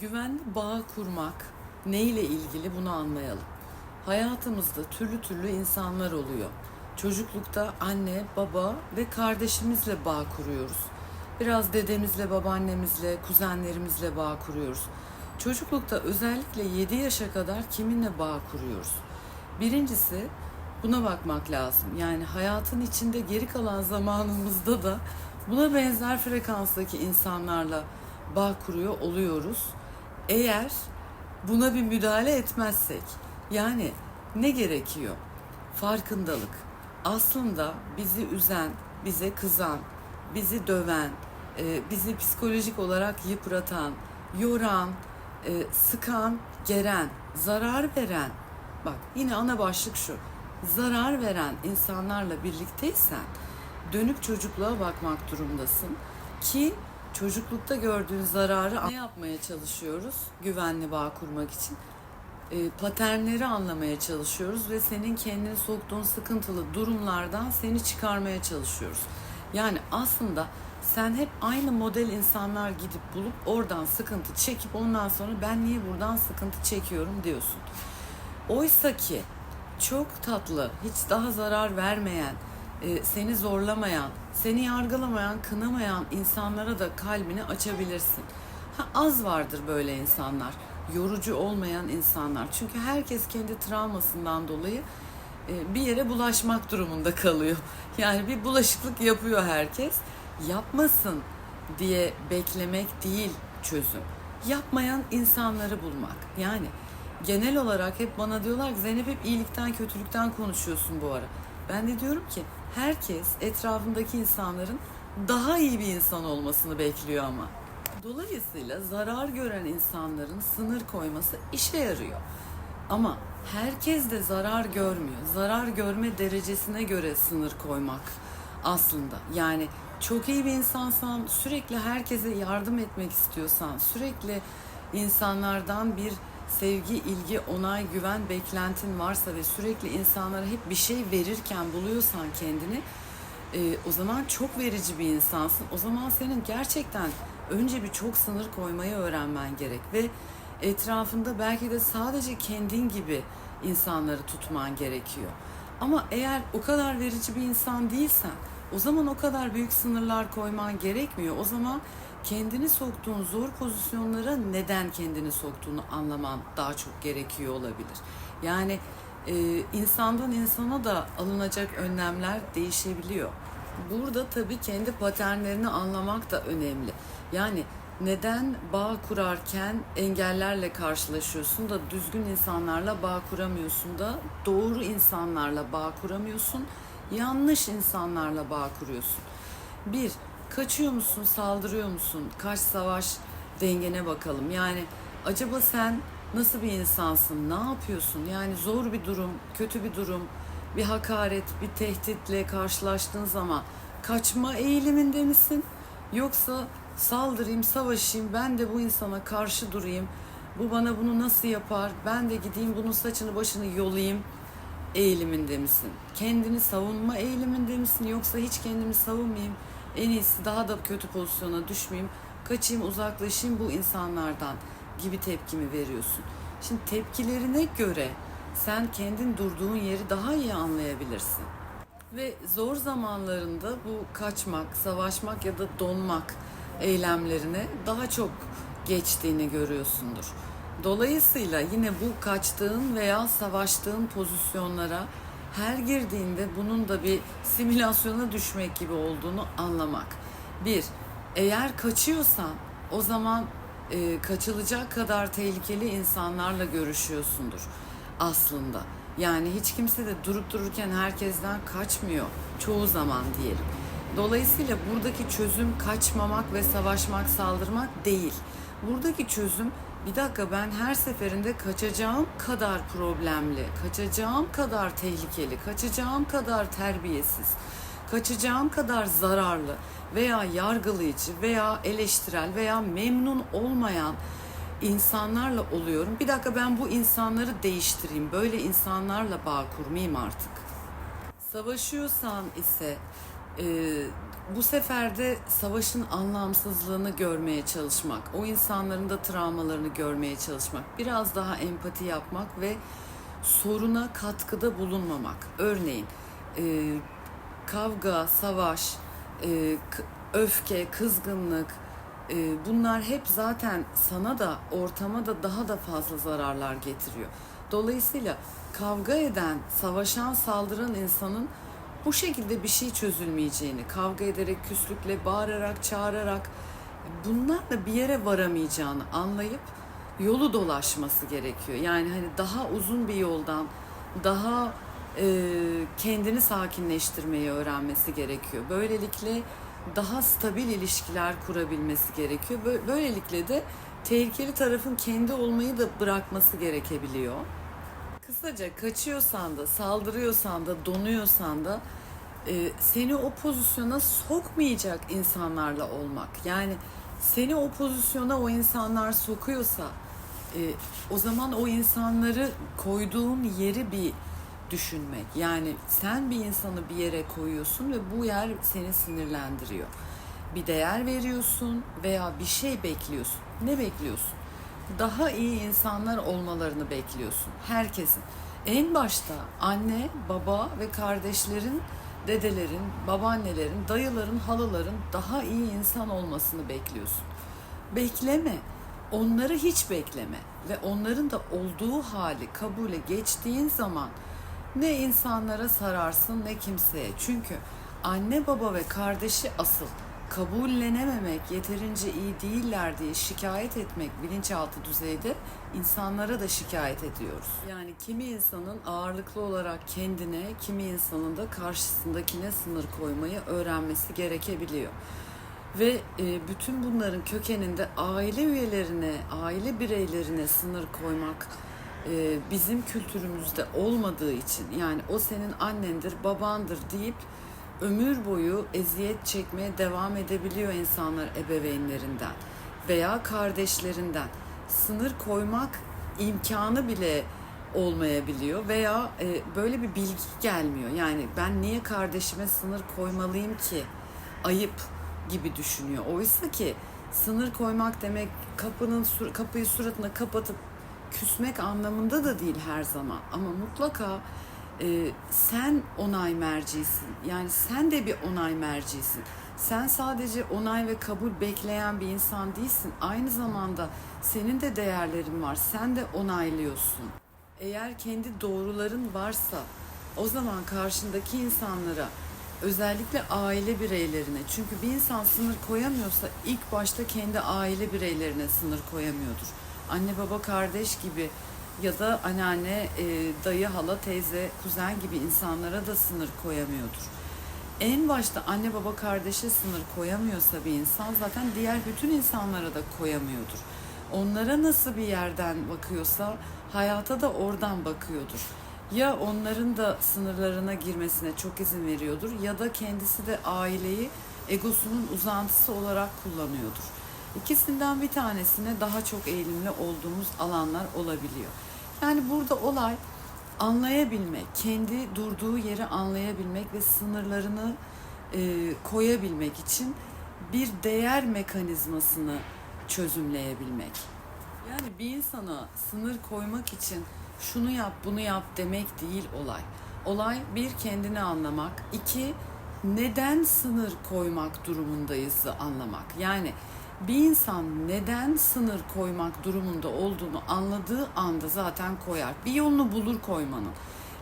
güvenli bağ kurmak neyle ilgili bunu anlayalım. Hayatımızda türlü türlü insanlar oluyor. Çocuklukta anne, baba ve kardeşimizle bağ kuruyoruz. Biraz dedemizle, babaannemizle, kuzenlerimizle bağ kuruyoruz. Çocuklukta özellikle 7 yaşa kadar kiminle bağ kuruyoruz? Birincisi buna bakmak lazım. Yani hayatın içinde geri kalan zamanımızda da buna benzer frekanstaki insanlarla bağ kuruyor oluyoruz. Eğer buna bir müdahale etmezsek yani ne gerekiyor? Farkındalık. Aslında bizi üzen, bize kızan, bizi döven, e, bizi psikolojik olarak yıpratan, yoran, e, sıkan, geren, zarar veren, bak yine ana başlık şu, zarar veren insanlarla birlikteysen dönüp çocukluğa bakmak durumdasın ki çocuklukta gördüğün zararı ne yapmaya çalışıyoruz güvenli bağ kurmak için? E, paternleri anlamaya çalışıyoruz ve senin kendini soktuğun sıkıntılı durumlardan seni çıkarmaya çalışıyoruz. Yani aslında sen hep aynı model insanlar gidip bulup oradan sıkıntı çekip ondan sonra ben niye buradan sıkıntı çekiyorum diyorsun. Oysa ki çok tatlı, hiç daha zarar vermeyen, e, seni zorlamayan, seni yargılamayan, kınamayan insanlara da kalbini açabilirsin. Ha, az vardır böyle insanlar, yorucu olmayan insanlar. Çünkü herkes kendi travmasından dolayı e, bir yere bulaşmak durumunda kalıyor. Yani bir bulaşıklık yapıyor herkes. Yapmasın diye beklemek değil çözüm. Yapmayan insanları bulmak. Yani genel olarak hep bana diyorlar ki Zeynep hep iyilikten kötülükten konuşuyorsun bu ara. Ben de diyorum ki herkes etrafındaki insanların daha iyi bir insan olmasını bekliyor ama. Dolayısıyla zarar gören insanların sınır koyması işe yarıyor. Ama herkes de zarar görmüyor. Zarar görme derecesine göre sınır koymak aslında. Yani çok iyi bir insansan, sürekli herkese yardım etmek istiyorsan, sürekli insanlardan bir sevgi, ilgi, onay, güven beklentin varsa ve sürekli insanlara hep bir şey verirken buluyorsan kendini e, o zaman çok verici bir insansın. O zaman senin gerçekten önce bir çok sınır koymayı öğrenmen gerek ve etrafında belki de sadece kendin gibi insanları tutman gerekiyor. Ama eğer o kadar verici bir insan değilsen o zaman o kadar büyük sınırlar koyman gerekmiyor. O zaman kendini soktuğun zor pozisyonlara neden kendini soktuğunu anlaman daha çok gerekiyor olabilir. Yani e, insandan insana da alınacak önlemler değişebiliyor. Burada tabii kendi paternlerini anlamak da önemli. Yani neden bağ kurarken engellerle karşılaşıyorsun da düzgün insanlarla bağ kuramıyorsun da doğru insanlarla bağ kuramıyorsun, yanlış insanlarla bağ kuruyorsun. Bir, kaçıyor musun, saldırıyor musun? Kaç savaş dengene bakalım. Yani acaba sen nasıl bir insansın, ne yapıyorsun? Yani zor bir durum, kötü bir durum, bir hakaret, bir tehditle karşılaştığın zaman kaçma eğiliminde misin? Yoksa saldırayım, savaşayım, ben de bu insana karşı durayım. Bu bana bunu nasıl yapar? Ben de gideyim bunun saçını başını yolayım eğiliminde misin? Kendini savunma eğiliminde misin? Yoksa hiç kendimi savunmayayım, en iyisi daha da kötü pozisyona düşmeyeyim, kaçayım, uzaklaşayım bu insanlardan gibi tepkimi veriyorsun. Şimdi tepkilerine göre sen kendin durduğun yeri daha iyi anlayabilirsin. Ve zor zamanlarında bu kaçmak, savaşmak ya da donmak eylemlerine daha çok geçtiğini görüyorsundur. Dolayısıyla yine bu kaçtığın veya savaştığın pozisyonlara her girdiğinde bunun da bir simülasyona düşmek gibi olduğunu anlamak. Bir, eğer kaçıyorsan o zaman e, kaçılacak kadar tehlikeli insanlarla görüşüyorsundur aslında. Yani hiç kimse de durup dururken herkesten kaçmıyor çoğu zaman diyelim. Dolayısıyla buradaki çözüm kaçmamak ve savaşmak, saldırmak değil. Buradaki çözüm bir dakika ben her seferinde kaçacağım kadar problemli, kaçacağım kadar tehlikeli, kaçacağım kadar terbiyesiz, kaçacağım kadar zararlı veya yargılayıcı veya eleştirel veya memnun olmayan insanlarla oluyorum. Bir dakika ben bu insanları değiştireyim. Böyle insanlarla bağ kurmayayım artık. Savaşıyorsan ise e, bu sefer de savaşın anlamsızlığını görmeye çalışmak, o insanların da travmalarını görmeye çalışmak, biraz daha empati yapmak ve soruna katkıda bulunmamak. Örneğin e, kavga, savaş, e, öfke, kızgınlık e, bunlar hep zaten sana da ortama da daha da fazla zararlar getiriyor. Dolayısıyla kavga eden, savaşan, saldıran insanın bu şekilde bir şey çözülmeyeceğini, kavga ederek, küslükle, bağırarak, çağırarak bunlarla bir yere varamayacağını anlayıp yolu dolaşması gerekiyor. Yani hani daha uzun bir yoldan, daha e, kendini sakinleştirmeyi öğrenmesi gerekiyor. Böylelikle daha stabil ilişkiler kurabilmesi gerekiyor. Bö- Böylelikle de tehlikeli tarafın kendi olmayı da bırakması gerekebiliyor. Kısaca kaçıyorsan da, saldırıyorsan da, donuyorsan da e, seni o pozisyona sokmayacak insanlarla olmak. Yani seni o pozisyona o insanlar sokuyorsa e, o zaman o insanları koyduğun yeri bir düşünmek. Yani sen bir insanı bir yere koyuyorsun ve bu yer seni sinirlendiriyor. Bir değer veriyorsun veya bir şey bekliyorsun. Ne bekliyorsun? Daha iyi insanlar olmalarını bekliyorsun. Herkesin. En başta anne, baba ve kardeşlerin, dedelerin, babaannelerin, dayıların, halıların daha iyi insan olmasını bekliyorsun. Bekleme. Onları hiç bekleme ve onların da olduğu hali kabule geçtiğin zaman ne insanlara sararsın ne kimseye. Çünkü anne baba ve kardeşi asıl kabullenememek, yeterince iyi değiller diye şikayet etmek bilinçaltı düzeyde insanlara da şikayet ediyoruz. Yani kimi insanın ağırlıklı olarak kendine, kimi insanın da karşısındakine sınır koymayı öğrenmesi gerekebiliyor. Ve e, bütün bunların kökeninde aile üyelerine, aile bireylerine sınır koymak e, bizim kültürümüzde olmadığı için yani o senin annendir, babandır deyip ömür boyu eziyet çekmeye devam edebiliyor insanlar ebeveynlerinden veya kardeşlerinden. Sınır koymak imkanı bile olmayabiliyor veya e, böyle bir bilgi gelmiyor. Yani ben niye kardeşime sınır koymalıyım ki? Ayıp gibi düşünüyor. Oysa ki sınır koymak demek kapının kapıyı suratına kapatıp küsmek anlamında da değil her zaman. Ama mutlaka e, sen onay mercisin. Yani sen de bir onay mercisin. Sen sadece onay ve kabul bekleyen bir insan değilsin. Aynı zamanda senin de değerlerin var. Sen de onaylıyorsun. Eğer kendi doğruların varsa o zaman karşındaki insanlara özellikle aile bireylerine çünkü bir insan sınır koyamıyorsa ilk başta kendi aile bireylerine sınır koyamıyordur. Anne baba kardeş gibi ya da anneanne, e, dayı, hala, teyze, kuzen gibi insanlara da sınır koyamıyordur. En başta anne baba kardeşe sınır koyamıyorsa bir insan zaten diğer bütün insanlara da koyamıyordur. Onlara nasıl bir yerden bakıyorsa hayata da oradan bakıyordur. Ya onların da sınırlarına girmesine çok izin veriyordur ya da kendisi de aileyi egosunun uzantısı olarak kullanıyordur. İkisinden bir tanesine daha çok eğilimli olduğumuz alanlar olabiliyor. Yani burada olay anlayabilmek, kendi durduğu yeri anlayabilmek ve sınırlarını e, koyabilmek için bir değer mekanizmasını çözümleyebilmek. Yani bir insana sınır koymak için şunu yap, bunu yap demek değil olay. Olay bir kendini anlamak, iki neden sınır koymak durumundayız anlamak. Yani bir insan neden sınır koymak durumunda olduğunu anladığı anda zaten koyar. Bir yolunu bulur koymanın.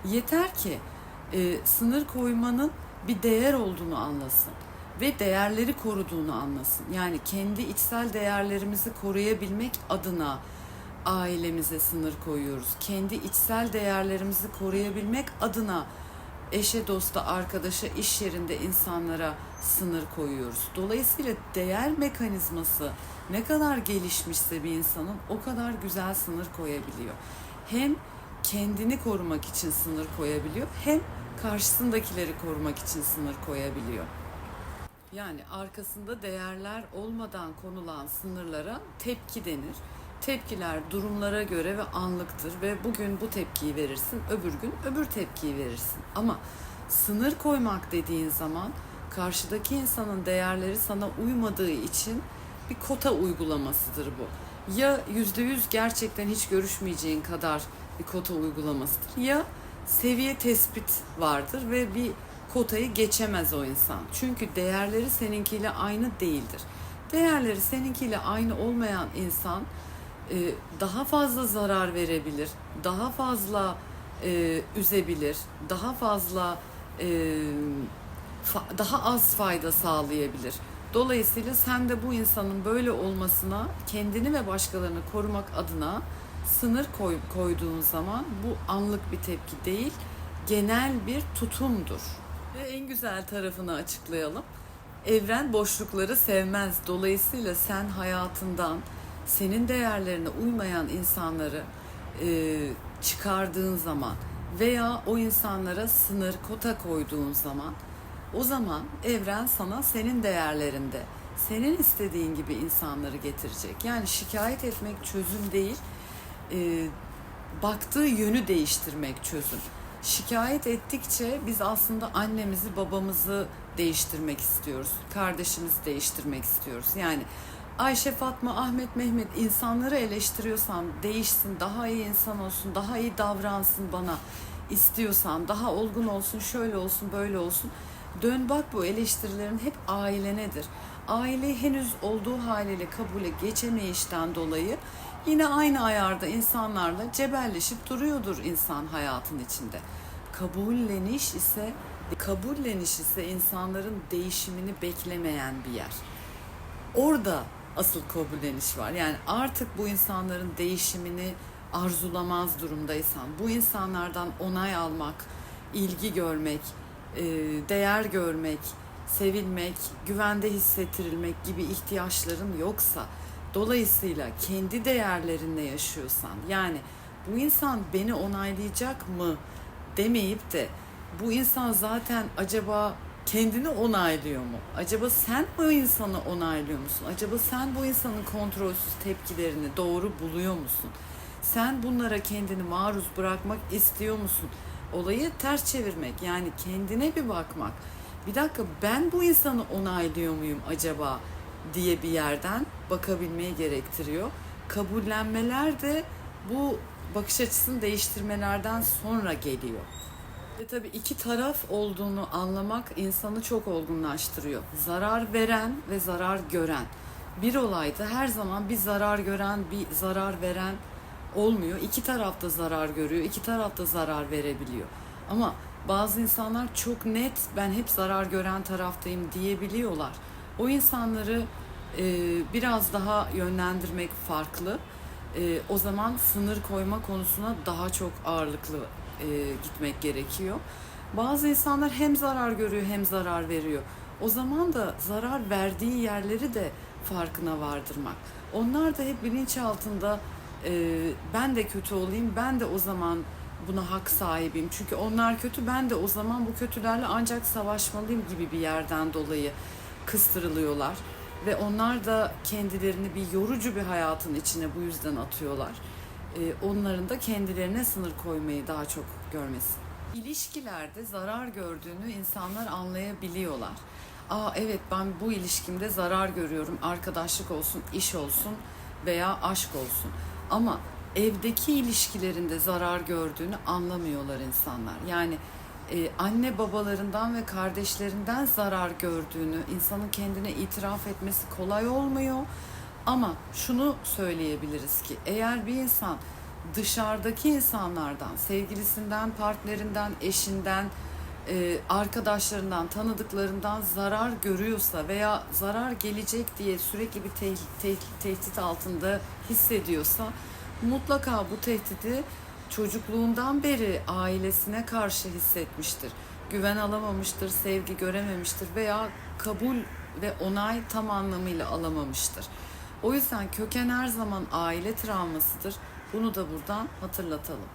Yeter ki e, sınır koymanın bir değer olduğunu anlasın ve değerleri koruduğunu anlasın. Yani kendi içsel değerlerimizi koruyabilmek adına ailemize sınır koyuyoruz. Kendi içsel değerlerimizi koruyabilmek adına eşe, dosta, arkadaşa, iş yerinde insanlara sınır koyuyoruz. Dolayısıyla değer mekanizması ne kadar gelişmişse bir insanın o kadar güzel sınır koyabiliyor. Hem kendini korumak için sınır koyabiliyor hem karşısındakileri korumak için sınır koyabiliyor. Yani arkasında değerler olmadan konulan sınırlara tepki denir. Tepkiler durumlara göre ve anlıktır ve bugün bu tepkiyi verirsin, öbür gün öbür tepkiyi verirsin. Ama sınır koymak dediğin zaman karşıdaki insanın değerleri sana uymadığı için bir kota uygulamasıdır bu. Ya yüzde yüz gerçekten hiç görüşmeyeceğin kadar bir kota uygulamasıdır ya seviye tespit vardır ve bir kotayı geçemez o insan. Çünkü değerleri seninkiyle aynı değildir. Değerleri seninkiyle aynı olmayan insan daha fazla zarar verebilir, daha fazla e, üzebilir, daha fazla e, fa- daha az fayda sağlayabilir. Dolayısıyla sen de bu insanın böyle olmasına kendini ve başkalarını korumak adına sınır koy, koyduğun zaman bu anlık bir tepki değil, genel bir tutumdur. Ve en güzel tarafını açıklayalım. Evren boşlukları sevmez. Dolayısıyla sen hayatından senin değerlerine uymayan insanları e, çıkardığın zaman veya o insanlara sınır, kota koyduğun zaman o zaman evren sana senin değerlerinde, senin istediğin gibi insanları getirecek. Yani şikayet etmek çözüm değil, e, baktığı yönü değiştirmek çözüm. Şikayet ettikçe biz aslında annemizi, babamızı değiştirmek istiyoruz. Kardeşimizi değiştirmek istiyoruz. Yani Ayşe, Fatma, Ahmet, Mehmet insanları eleştiriyorsan değişsin, daha iyi insan olsun, daha iyi davransın bana istiyorsan, daha olgun olsun, şöyle olsun, böyle olsun. Dön bak bu eleştirilerin hep ailenedir. Aile henüz olduğu haliyle kabule geçemeyişten dolayı yine aynı ayarda insanlarla cebelleşip duruyordur insan hayatın içinde. Kabulleniş ise kabulleniş ise insanların değişimini beklemeyen bir yer. Orada asıl kabulleniş var. Yani artık bu insanların değişimini arzulamaz durumdaysan, bu insanlardan onay almak, ilgi görmek, e, değer görmek, sevilmek, güvende hissettirilmek gibi ihtiyaçların yoksa, dolayısıyla kendi değerlerinle yaşıyorsan, yani bu insan beni onaylayacak mı demeyip de bu insan zaten acaba kendini onaylıyor mu? Acaba sen bu insanı onaylıyor musun? Acaba sen bu insanın kontrolsüz tepkilerini doğru buluyor musun? Sen bunlara kendini maruz bırakmak istiyor musun? Olayı ters çevirmek yani kendine bir bakmak. Bir dakika ben bu insanı onaylıyor muyum acaba diye bir yerden bakabilmeyi gerektiriyor. Kabullenmeler de bu bakış açısını değiştirmelerden sonra geliyor. Ve tabii iki taraf olduğunu anlamak insanı çok olgunlaştırıyor. Zarar veren ve zarar gören. Bir olayda her zaman bir zarar gören, bir zarar veren olmuyor. İki taraf da zarar görüyor, iki taraf da zarar verebiliyor. Ama bazı insanlar çok net ben hep zarar gören taraftayım diyebiliyorlar. O insanları e, biraz daha yönlendirmek farklı. E, o zaman sınır koyma konusuna daha çok ağırlıklı e, gitmek gerekiyor. Bazı insanlar hem zarar görüyor hem zarar veriyor. O zaman da zarar verdiği yerleri de farkına vardırmak. Onlar da hep bilinç altında e, ben de kötü olayım, ben de o zaman buna hak sahibiyim. Çünkü onlar kötü, ben de o zaman bu kötülerle ancak savaşmalıyım gibi bir yerden dolayı kıstırılıyorlar. Ve onlar da kendilerini bir yorucu bir hayatın içine bu yüzden atıyorlar. Ee, onların da kendilerine sınır koymayı daha çok görmesi. İlişkilerde zarar gördüğünü insanlar anlayabiliyorlar. Aa evet ben bu ilişkimde zarar görüyorum. Arkadaşlık olsun, iş olsun veya aşk olsun. Ama evdeki ilişkilerinde zarar gördüğünü anlamıyorlar insanlar. Yani e, anne babalarından ve kardeşlerinden zarar gördüğünü insanın kendine itiraf etmesi kolay olmuyor. Ama şunu söyleyebiliriz ki eğer bir insan dışarıdaki insanlardan, sevgilisinden, partnerinden, eşinden, e, arkadaşlarından, tanıdıklarından zarar görüyorsa veya zarar gelecek diye sürekli bir te- te- tehdit altında hissediyorsa mutlaka bu tehdidi çocukluğundan beri ailesine karşı hissetmiştir. Güven alamamıştır, sevgi görememiştir veya kabul ve onay tam anlamıyla alamamıştır. O yüzden köken her zaman aile travmasıdır. Bunu da buradan hatırlatalım.